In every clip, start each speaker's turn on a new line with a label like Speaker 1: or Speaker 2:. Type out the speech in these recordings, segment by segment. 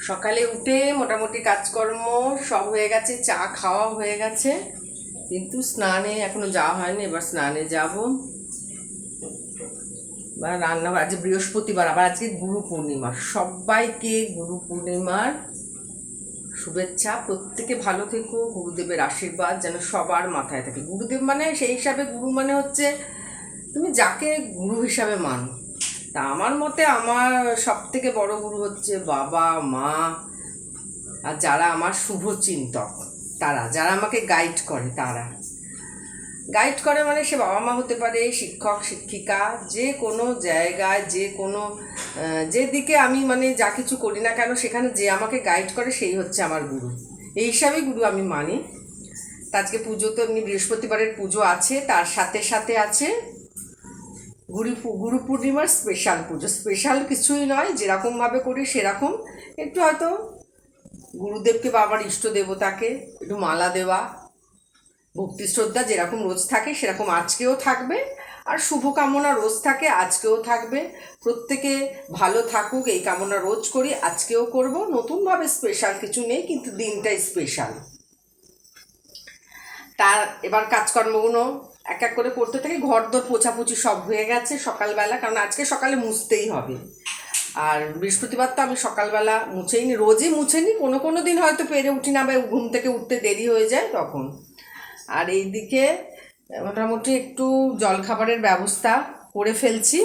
Speaker 1: সকালে উঠে মোটামুটি কাজকর্ম সব হয়ে গেছে, চা খাওয়া হয়ে গেছে। কিন্তু স্নানে এখনও যাওয়া হয়নি, এবার স্নানে যাব। বা রান্না আজকে বৃহস্পতিবার, আবার আজকে গুরু পূর্ণিমা সবাইকে গুরু পূর্ণিমার শুভেচ্ছা। প্রত্যেকে ভালো থেকো, গুরুদেবের আশীর্বাদ যেন সবার মাথায় থাকে। গুরুদেব মানে সেই হিসাবে গুরু মানে হচ্ছে, তুমি যাকে গুরু হিসাবে মানো। তা আমার মতে আমার সব থেকে বড় গুরু হচ্ছে বাবা, মা আর যারা আমার শুভ চিন্তক, তারা, যারা আমাকে গাইড করে, তারা। গাইড করে মানে সে বাবা মা হতে পারে, শিক্ষক, শিক্ষিকা, যে কোনো জায়গায়, যে কোনো যেদিকে আমি মানে যা কিছু করি না কেন, সেখানে যে আমাকে গাইড করে, সেই হচ্ছে আমার গুরু। এই হিসাবেই গুরু আমি মানি। আজকে পুজো তো এমনি বৃহস্পতিবারের পুজো আছে, তার সাথে সাথে আছে গুরু গুরু পূর্ণিমার স্পেশাল পুজো। স্পেশাল কিছুই নয় যেরকমভাবে করি সেরকম। একটু হয়তো গুরুদেবকে বা আমার ইষ্ট দেবতাকে একটু মালা দেওয়া, ভক্তি শ্রদ্ধা যেরকম রোজ থাকে সেরকম আজকেও থাকবে। আর শুভকামনা রোজ থাকে, আজকেও থাকবে। প্রত্যেকে ভালো থাকুক, এই কামনা রোজ করি, আজকেও করব। নতুনভাবে স্পেশাল কিছু নেই, কিন্তু দিনটাই স্পেশাল তার এবার কাজকর্মগুলো এক এক করে করতে থাকি ঘর দর পোছাপুছি সব হয়ে গেছে সকালবেলা, কারণ আজকে সকালে মুছতেই হবে। আর বৃহস্পতিবার তো আমি সকালবেলা মুছেই নি রোজই মুছে নি কোনো কোনো দিন হয়তো পেরে উঠি না বা ঘুম থেকে উঠতে দেরি হয়ে যায় তখন। আর এইদিকে মোটামুটি একটু জলখাবারের ব্যবস্থা করে ফেলছি,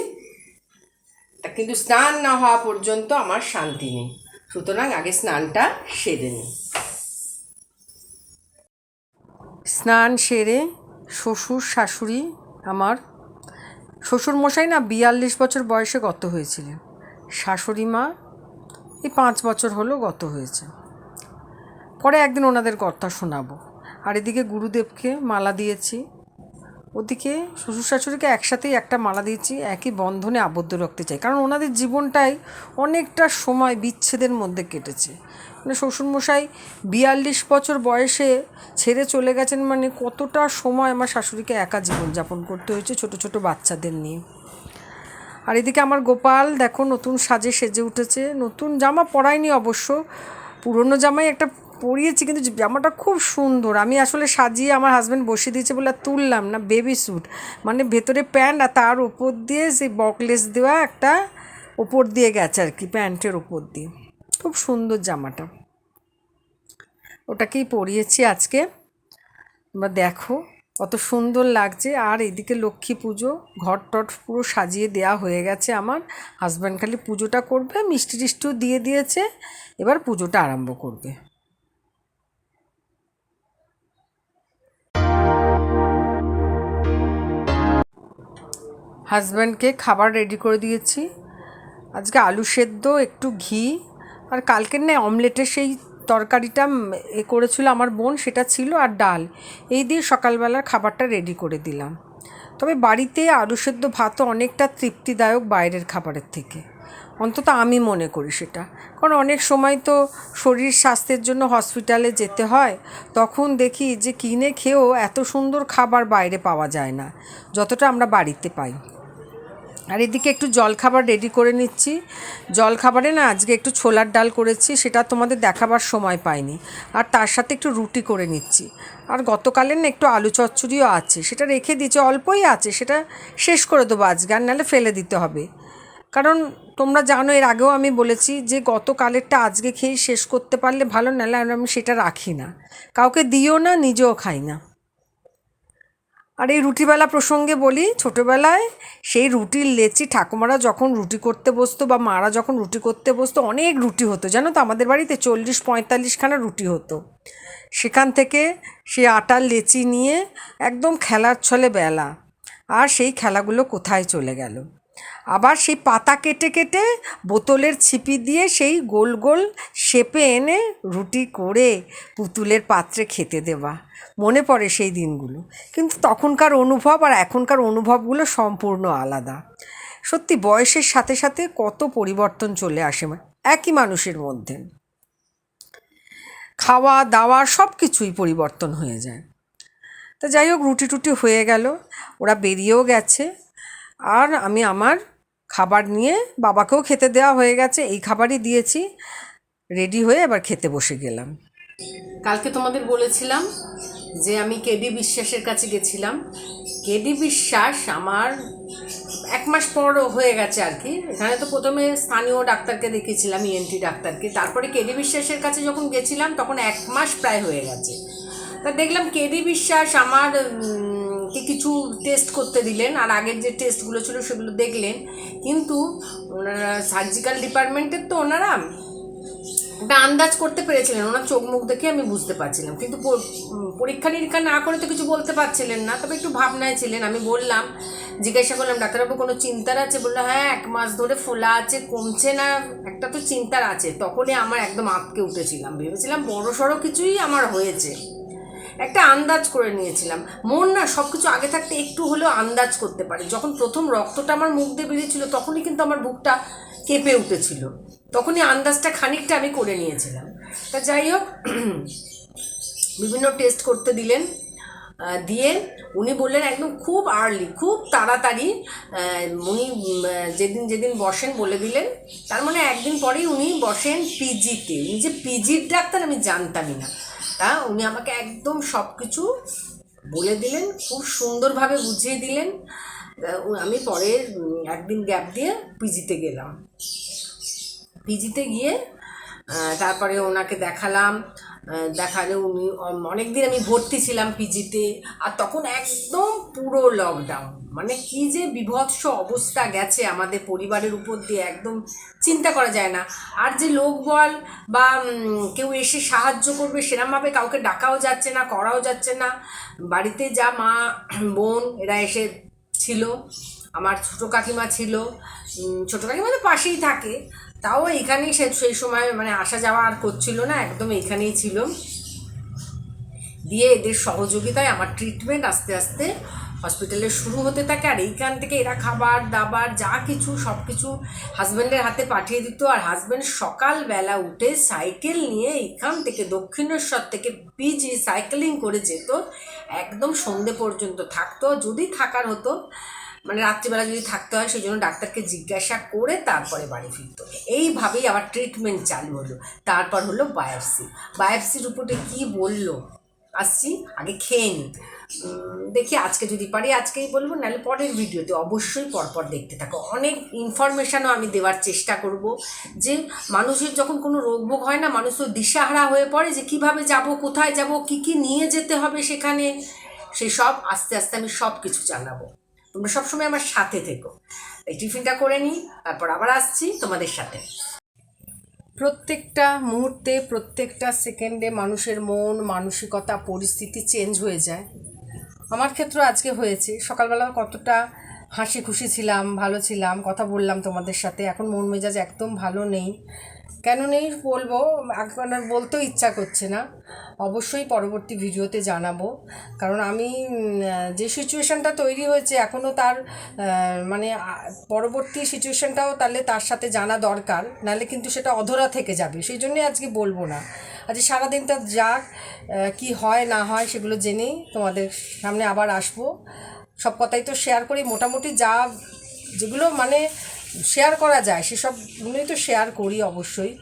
Speaker 1: তা কিন্তু স্নান না হওয়া পর্যন্ত আমার শান্তি নেই। সুতরাং আগে স্নানটা সেরে নিই। স্নান সেরে শ্বশুর, শাশুড়ি আমার শ্বশুর মশাই না বিয়াল্লিশ বছর বয়সে গত হয়েছিলেন। শাশুড়ি মা এই পাঁচ বছর হলো গত হয়েছে। পরে একদিন ওনাদের কথা শোনাবো। আর এদিকে গুরুদেবকে মালা দিয়েছি। ওদিকে শ্বশুর শাশুড়িকে একসাথেই একটা মালা দিয়েছি, একই বন্ধনে আবদ্ধ রাখতে চাই। কারণ ওনাদের জীবনটাই অনেকটা সময় বিচ্ছেদের মধ্যে কেটেছে। মানে শ্বশুরমশাই বিয়াল্লিশ বছর বয়সে ছেড়ে চলে গেছেন মানে কতটা সময় আমার শাশুড়িকে একা জীবনযাপন করতে হয়েছে ছোট ছোট বাচ্চাদের নিয়ে। আর এদিকে আমার গোপাল, দেখো নতুন সাজে সেজে উঠেছে, নতুন জামা পরায়নি অবশ্য, পুরনো জামাই একটা পরিয়েছি, কিন্তু জামাটা খুব সুন্দর। আমি আসলে সাজিয়ে আমার হাজব্যান্ড বসিয়ে দিয়েছে বলে তুললাম না বেবি স্যুট মানে ভেতরে প্যান্ট আর তার ওপর দিয়ে সেই বকলেস দেওয়া একটা ওপর দিয়ে গেছে আর কি, প্যান্টের ওপর দিয়ে। খুব সুন্দর জামাটা। ওটাকেই পরিয়েছি আজকে। এবার দেখো কত সুন্দর লাগছে। আর এদিকে লক্ষ্মী পুজো, ঘর টট পুরো সাজিয়ে দেওয়া হয়ে গেছে আমার। হাজব্যান্ড খালি পুজোটা করবে, মিষ্টি টিষ্টিও দিয়ে দিয়েছে। এবার পুজোটা আরম্ভ করবে। হাজব্যান্ডকে খাবার রেডি করে দিয়েছি। আজকে আলু সেদ্ধ, একটু ঘি। আর কালকের না অমলেটের সেই তরকারিটা এ করেছিল আমার বোন, সেটা ছিল আর ডাল। এই দিয়ে সকালবেলার খাবারটা রেডি করে দিলাম। তবে বাড়িতে আলু সেদ্ধ ভাতও অনেকটা তৃপ্তিদায়ক বাইরের খাবারের থেকে। অন্তত আমি মনে করি সেটা। কারণ অনেক সময় তো শরীর স্বাস্থ্যের জন্য হসপিটালে যেতে হয়, তখন দেখি যে কিনে খেয়েও এত সুন্দর খাবার বাইরে পাওয়া যায় না, যতটা আমরা বাড়িতে পাই। আর এদিকে একটু জলখাবার রেডি করে নিচ্ছি। জলখাবারে না আজকে একটু ছোলার ডাল করেছি, সেটা তোমাদের দেখাবার সময় পাইনি। আর তার সাথে একটু রুটি করে নিচ্ছি। আর গতকালের না একটু আলু চচ্চড়িও আছে, সেটা রেখে দিয়েছি, অল্পই আছে, সেটা শেষ করে দেবো আজকে, আর নাহলে ফেলে দিতে হবে। কারণ তোমরা জানো, এর আগেও আমি বলেছি যে গতকালেরটা আজকে খেয়ে শেষ করতে পারলে ভালো, নাহলে আমি সেটা রাখি না। কাউকে দিও না, নিজেও খাই না। আর এই রুটিবেলা প্রসঙ্গে বলি, ছোটোবেলায় সেই রুটির লেচি ঠাকুমারা যখন রুটি করতে বসতো বা মারা যখন রুটি করতে বসতো, অনেক রুটি হতো। জানো তো, আমাদের বাড়িতে চল্লিশ, পঁয়তাল্লিশখানা রুটি হতো। সেখান থেকে সেই আটার লেচি নিয়ে একদম খেলার ছলে বেলা। আর সেই খেলাগুলো কোথায় চলে গেল? আবার সেই পাতা কেটে কেটে বোতলের ছিপি দিয়ে সেই গোল গোল শেপে এনে রুটি করে পুতুলের পাত্রে খেতে দেওয়া। মনে পড়ে সেই দিনগুলো। কিন্তু তখনকার অনুভব আর এখনকার অনুভবগুলো সম্পূর্ণ আলাদা। সত্যি বয়সের সাথে সাথে কত পরিবর্তন চলে আসে একই মানুষের মধ্যে। খাওয়া, দাওয়া সব কিছুই পরিবর্তন হয়ে যায়। তা যাই হোক, রুটি টুটি হয়ে গেল, ওরা বেরিয়েও গেছে। আর আমি আমার খাবার নিয়ে বাবাকেও খেতে দেওয়া হয়ে গেছে, এই খাবারই দিয়েছি। রেডি হয়ে এবার খেতে বসে গেলাম। কালকে তোমাদের বলেছিলাম যে আমি কেডি বিশ্বাসের কাছে গেছিলাম। কেডি বিশ্বাস আমার এক মাস পর হয়ে গেছে আর কি। এখানে তো প্রথমে স্থানীয় ডাক্তারকে দেখিয়েছিলাম ইএনটি ডাক্তারকে। তারপরে কেডি বিশ্বাসের কাছে যখন গেছিলাম, তখন এক মাস প্রায় হয়ে গেছে। তা দেখলাম কেডি বিশ্বাস আমার উম, কিছু টেস্ট করতে দিলেন আর আগের যে টেস্টগুলো ছিল সেগুলো দেখলেন। কিন্তু ওনারা সার্জিক্যাল ডিপার্টমেন্টের তো ওনারা ওটা আন্দাজ করতে পেরেছিলেন ওনার চোখ মুখ দেখে আমি বুঝতে পারছিলাম। কিন্তু পরীক্ষা নিরীক্ষা না করে তো কিছু বলতে পারছিলেন না তবে একটু ভাবনায় ছিলেন। আমি বললাম জিজ্ঞাসা করলাম ডাক্তারবাবু কোনো চিন্তার আছে? বলল হ্যাঁ এক মাস ধরে ফোলা আছে কমছে না একটা তো চিন্তার আছে। তখনই আমার একদম আটকে উঠেছিলাম। ভেবেছিলাম বড় সড়ো কিছুই আমার হয়েছে। একটা আন্দাজ করে নিয়েছিলাম। মন না সব কিছু আগে থাকতে একটু হলেও আন্দাজ করতে পারে। যখন প্রথম রক্তটা আমার মুখ দিয়ে বেরিয়েছিল, তখনই কিন্তু আমার বুকটা কেঁপে উঠেছিল। তখনই আন্দাজটা খানিকটা আমি করে নিয়েছিলাম। তা যাই হোক, বিভিন্ন টেস্ট করতে দিলেন। দিয়ে উনি বললেন একদম খুব আর্লি খুব তাড়াতাড়ি উনি যেদিন যেদিন বসেন বলে দিলেন। তার মানে একদিন পরেই উনি বসেন পিজিতে উনি যে পিজির ডাক্তার আমি জানতামই না। তা উনি আমাকে একদম সব কিছু বলে দিলেন, খুব সুন্দরভাবে বুঝিয়ে দিলেন। আমি পরে একদিন গ্যাপ দিয়ে পিজিতে গেলাম। পিজিতে গিয়ে তারপরে ওনাকে দেখালাম। দেখালে উনি অনেক দিন আমি ভর্তি ছিলাম পিজিতে আর তখন একদম পুরো লকডাউন মানে কি যে বিভৎস অবস্থা গেছে আমাদের পরিবারের উপর দিয়ে, একদম চিন্তা করা যায় না। আর যে লোক বল বা কেউ এসে সাহায্য করবে সেরমভাবে কাউকে ডাকাও যাচ্ছে না, করাও যাচ্ছে না। বাড়িতে যা মা, বোন, এরা এসে ছিল, আমার ছোটো কাকিমা ছিল। ছোটো কাকিমা তো পাশেই থাকে। তাও এখানেই সে সেই সময় মানে আসা যাওয়া আর করছিল না, একদম এখানেই ছিল। দিয়ে এদের সহযোগিতায় আমার ট্রিটমেন্ট আস্তে আস্তে হসপিটালে শুরু হতে থাকে। আর এইখান থেকে এরা খাবার, দাবার, যা কিছু, সব কিছু হাজব্যান্ডের হাতে পাঠিয়ে দিত। আর হাজব্যান্ড সকালবেলা উঠে সাইকেল নিয়ে এইখান থেকে দক্ষিণেশ্বর থেকে পিজি সাইকেলিং করে যেত। একদম সন্ধে পর্যন্ত থাকতো। যদি থাকার হতো মানে রাত্রিবেলা যদি থাকতে হয়, সেই জন্য ডাক্তারকে জিজ্ঞাসা করে তারপরে বাড়ি ফিরতো এইভাবেই আবার ট্রিটমেন্ট চালু হলো। তারপর হলো বায়োপসি বায়োপসির উপরে কি বলল? আসছি, আগে খেয়ে নিই। দেখি আজকে যদি পারি, আজকেই বলব, নাহলে পরের ভিডিওতে অবশ্যই পরপর দেখতে থাকো। অনেক ইনফরমেশনও আমি দেওয়ার চেষ্টা করব যে মানুষের যখন কোনো রোগ রোগভোগ হয় না, মানুষ তো দিশাহারা হয়ে পড়ে যে কীভাবে যাব, কোথায় যাব, কি কি নিয়ে যেতে হবে সেখানে সেই সব আস্তে আস্তে আমি সব কিছু জানাব। তোমরা সবসময় আমার সাথে থেকো। এই টিফিনটা করে নিই, তারপর আবার আসছি তোমাদের সাথে। প্রত্যেকটা মুহূর্তে, প্রত্যেকটা সেকেন্ডে মানুষের মন, মানসিকতা, পরিস্থিতি চেঞ্জ হয়ে যায়। আমার ক্ষেত্রে আজকে হয়েছে। সকালবেলা কতটা হাসি খুশি ছিলাম, ভালো ছিলাম, কথা বললাম তোমাদের সাথে। এখন মন মেজাজ একদম ভালো নেই। কেন নেই বলব? এখন আর বলতেও ইচ্ছা করছে না। অবশ্যই পরবর্তী ভিডিওতে জানাব। কারণ আমি যে সিচুয়েশানটা তৈরি হয়েছে এখনও তার মানে পরবর্তী সিচুয়েশানটাও তাহলে তার সাথে জানা দরকার। নাহলে কিন্তু সেটা অধরা থেকে যাবে। সেই জন্যই আজকে বলব না। আজকে সারাদিনটা যাক কি হয়, না হয়, সেগুলো জেনেই তোমাদের সামনে আবার আসব। সব কথাই তো শেয়ার করি, মোটামুটি যা যেগুলো মানে শেয়ার করা যায়, সেসবগুলোই তো শেয়ার করি অবশ্যই।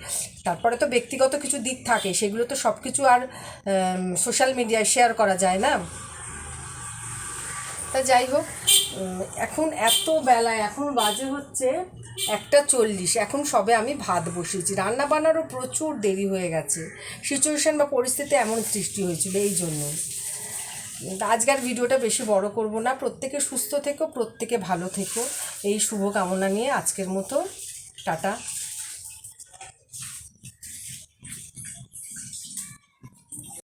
Speaker 1: তারপরে তো ব্যক্তিগত কিছু দিক থাকে, সেগুলো তো সব কিছু আর সোশ্যাল মিডিয়ায় শেয়ার করা যায় না। তা যাই হোক এখন এত বেলায় এখন বাজে হচ্ছে একটা চল্লিশ, এখন সবে আমি ভাত বসিয়েছি। রান্না বান্নারও প্রচুর দেরি হয়ে গেছে। সিচুয়েশান বা পরিস্থিতি এমন সৃষ্টি হয়েছিল এই জন্য আজকের ভিডিওটা বেশি বড় করব না। প্রত্যেকে সুস্থ থেকো, প্রত্যেকে ভালো থেকো। এই শুভ কামনা নিয়ে আজকের মতো। টাটা।